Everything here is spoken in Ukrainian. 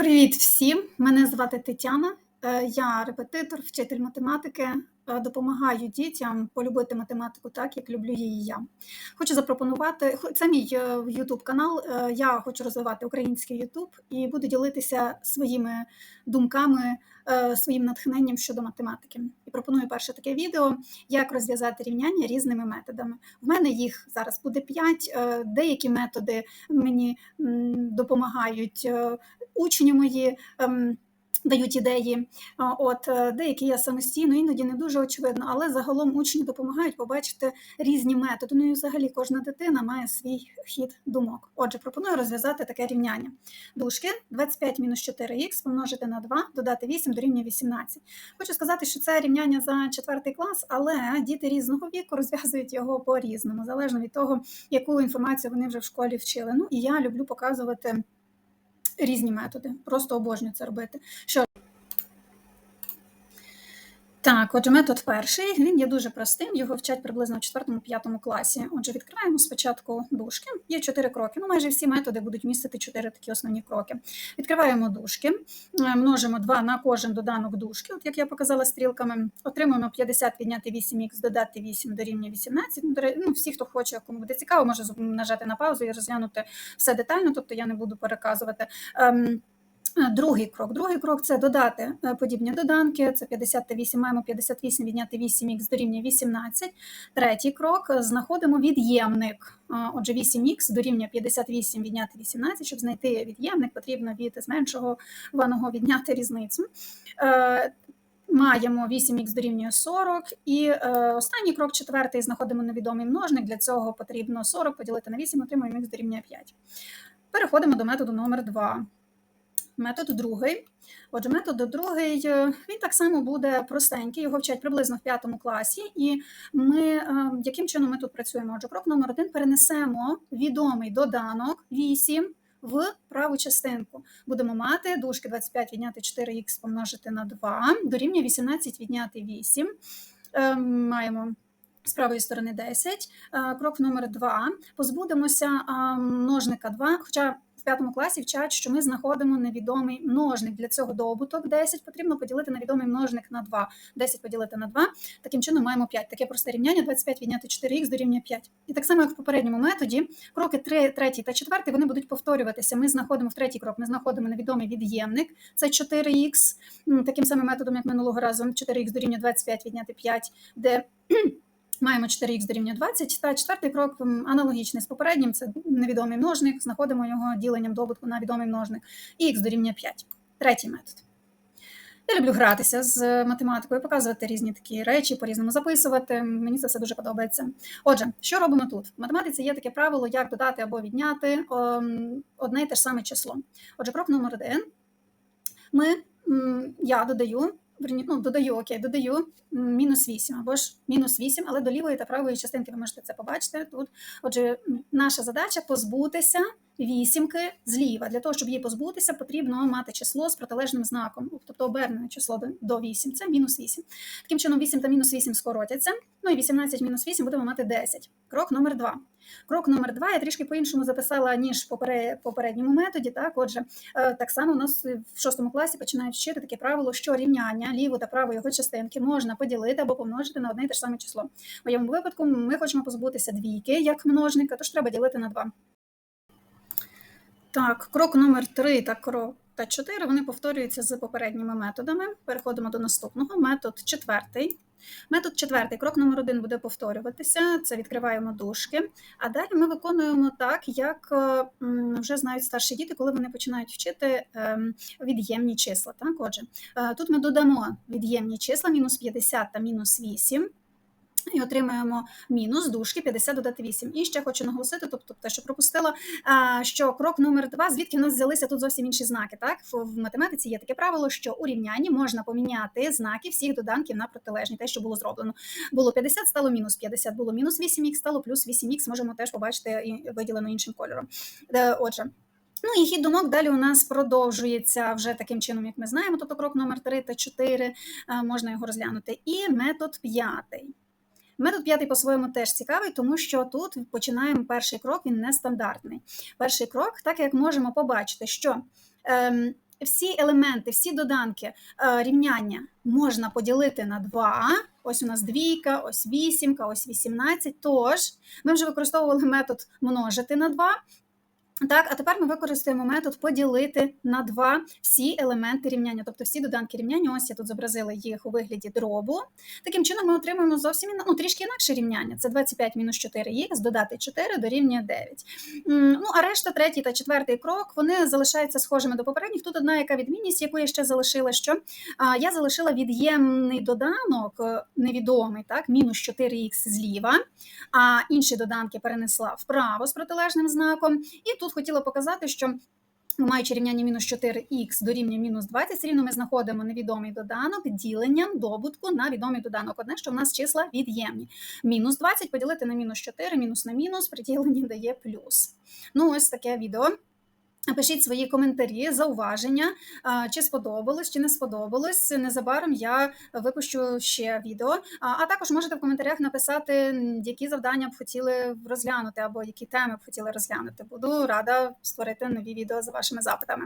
Привіт всім! Мене звати Тетяна. Е, Я репетитор, вчитель математики. Е, Допомагаю дітям полюбити математику так, як люблю її я. Хочу запропонувати це мій YouTube канал. Е, Я хочу розвивати український YouTube і буду ділитися своїми думками, своїм натхненням щодо математики. І пропоную перше таке відео, як розв'язати рівняння різними методами. В мене їх зараз буде 5. Деякі методи мені допомагають учні мої. ем, Дають ідеї, от е, деякі я самостійно, іноді не дуже очевидно, але загалом учні допомагають побачити різні методи. Ну і взагалі кожна дитина має свій хід думок. Отже, пропоную розв'язати таке рівняння. Дужки 25 мінус 4х помножити на 2, додати 8 дорівнює 18. Хочу сказати, що це рівняння за четвертий клас, але діти різного віку розв'язують його по-різному, залежно від того, яку інформацію вони вже в школі вчили. Ну і я люблю показувати різні методи. Просто обожнюю це робити. Що так, отже, метод перший. Він є дуже простим. Його вчать приблизно в 4-5 класі. Отже, відкриваємо спочатку дужки. Є чотири кроки. Ну, майже всі методи будуть містити чотири такі основні кроки. Відкриваємо дужки, е, множимо 2 на кожен доданок дужки, от як я показала стрілками. Отримуємо 50 відняти 8х, додати 8 дорівнює 18. Ну, Ну, всі, хто хоче, кому буде цікаво, може нажати на паузу і розглянути все детально, тобто я не буду переказувати. Е, Другий крок. Другий крок це додати е, подібні доданки. Це 50 та 8, маємо 58 відняти 8х дорівнює 18. Третій крок знаходимо від'ємник. Е, Отже, 8х дорівнює 58 відняти 18. Щоб знайти від'ємник, потрібно від зменшуваного відняти різницю. Маємо 8х дорівнює 40, і останній крок, четвертий, знаходимо невідомий множник. Для цього потрібно 40 поділити на 8, отримуємо х дорівнює 5. Переходимо до методу номер 2. Метод другий. Отже, метод другий е, він так само буде простенький, його вчать приблизно в п'ятому класі. І ми е, яким чином ми тут працюємо? Отже, крок номер один перенесемо відомий доданок 8 в праву частинку. Будемо мати дужки 25 відняти 4х помножити на 2, дорівнює 18 відняти 8. Е, Маємо з правої сторони 10. Е, Крок номер 2. Позбудемося множника 2, хоча в п'ятому класі вчать, що ми знаходимо невідомий множник. Для цього добуток 10 потрібно поділити на відомий множник на 2. 10 поділити на 2. Таким чином маємо 5. Таке просте рівняння 25 відняти 4х дорівнює 5. І так само, як в попередньому методі, кроки 3, 3 та 4 вони будуть повторюватися. Ми знаходимо в третій крок, ми знаходимо невідомий від'ємник, це 4х. Таким самим методом, як минулого разу, 4х дорівнює 25 відняти 5, де Маємо 4х дорівнює 20, та четвертий крок аналогічний з попереднім, це невідомий множник, знаходимо його діленням добутку на відомий множник, і х дорівнює 5. Третій метод. Я люблю гратися з математикою, показувати різні такі речі, по-різному записувати. Мені це все дуже подобається. Отже, що робимо тут? В математиці є таке правило, як додати або відняти ем, одне і те ж саме число. Отже, крок номер один. Ми, я додаю, верні, ну, додаю, окей, додаю мінус 8 або ж мінус 8, але до лівої та правої частинки ви можете це побачити тут. Отже, наша задача позбутися вісімки зліва. Для того, щоб її позбутися, потрібно мати число з протилежним знаком, тобто обернене число до- до 8. Це мінус 8. Таким чином, 8 та мінус 8 скоротяться. Ну і 18 мінус 8 будемо мати 10. Крок номер 2. Крок номер 2 я трішки по-іншому записала, ніж в попередньому методі. Так, отже, е, так само у нас в шостому класі починають вчити таке правило, що рівняння ліву та праву його частинки можна поділити або помножити на одне і те ж саме число. В моєму випадку ми хочемо позбутися двійки як множника, тож треба ділити на 2. Так, крок номер 3 та крок та 4 вони повторюються з попередніми методами. Переходимо до наступного. Метод четвертий. Метод четвертий, крок номер один буде повторюватися. Це відкриваємо дужки. А далі ми виконуємо так, як е, вже знають старші діти, коли вони починають вчити ем, від'ємні числа. Так, отже, е, тут ми додамо від'ємні числа мінус 50 та мінус 8. І отримаємо мінус дужки 50 додати 8. І ще хочу наголосити, тобто те, що пропустила, що крок номер 2, звідки в нас взялися тут зовсім інші знаки. Так, В- в математиці є таке правило, що у рівнянні можна поміняти знаки всіх доданків на протилежні, те, що було зроблено. Було 50, стало мінус 50, було мінус 8х, стало плюс 8х, можемо теж побачити і виділено іншим кольором. Е, Отже. Ну і хід думок далі у нас продовжується вже таким чином, як ми знаємо. Тобто крок номер 3 та 4, е, можна його розглянути. І метод п'ятий. Метод п'ятий по-своєму теж цікавий, тому що тут починаємо перший крок, він нестандартний. Перший крок, так як можемо побачити, що ем, всі елементи, всі доданки е, рівняння можна поділити на 2. Ось у нас двійка, ось вісімка, ось 18. Тож ми вже використовували метод множити на 2. Так, а тепер ми використаємо метод поділити на 2 всі елементи рівняння, тобто всі доданки рівняння. Ось я тут зобразила їх у вигляді дробу. Таким чином ми отримуємо зовсім ну, трішки інакше рівняння. Це 25 мінус 4х, додати 4 дорівнює 9. Ну, а решта, третій та четвертий крок, вони залишаються схожими до попередніх. Тут одна яка відмінність, яку я ще залишила, що я залишила від'ємний доданок, е, невідомий, так, мінус 4х зліва, а інші доданки перенесла вправо з протилежним знаком. І тут хотіла показати, що маючи рівняння мінус 4х до рівня мінус 20, все рівно ми знаходимо невідомий доданок діленням добутку на відомий доданок. Одне, що в нас числа від'ємні. Мінус 20 поділити на мінус 4, мінус на мінус, при діленні дає плюс. Ну, ось таке відео. Пишіть свої коментарі, зауваження, чи сподобалось, чи не сподобалось. Незабаром я випущу ще відео. А також можете в коментарях написати, які завдання б хотіли розглянути, або які теми б хотіли розглянути. Буду рада створити нові відео за вашими запитами.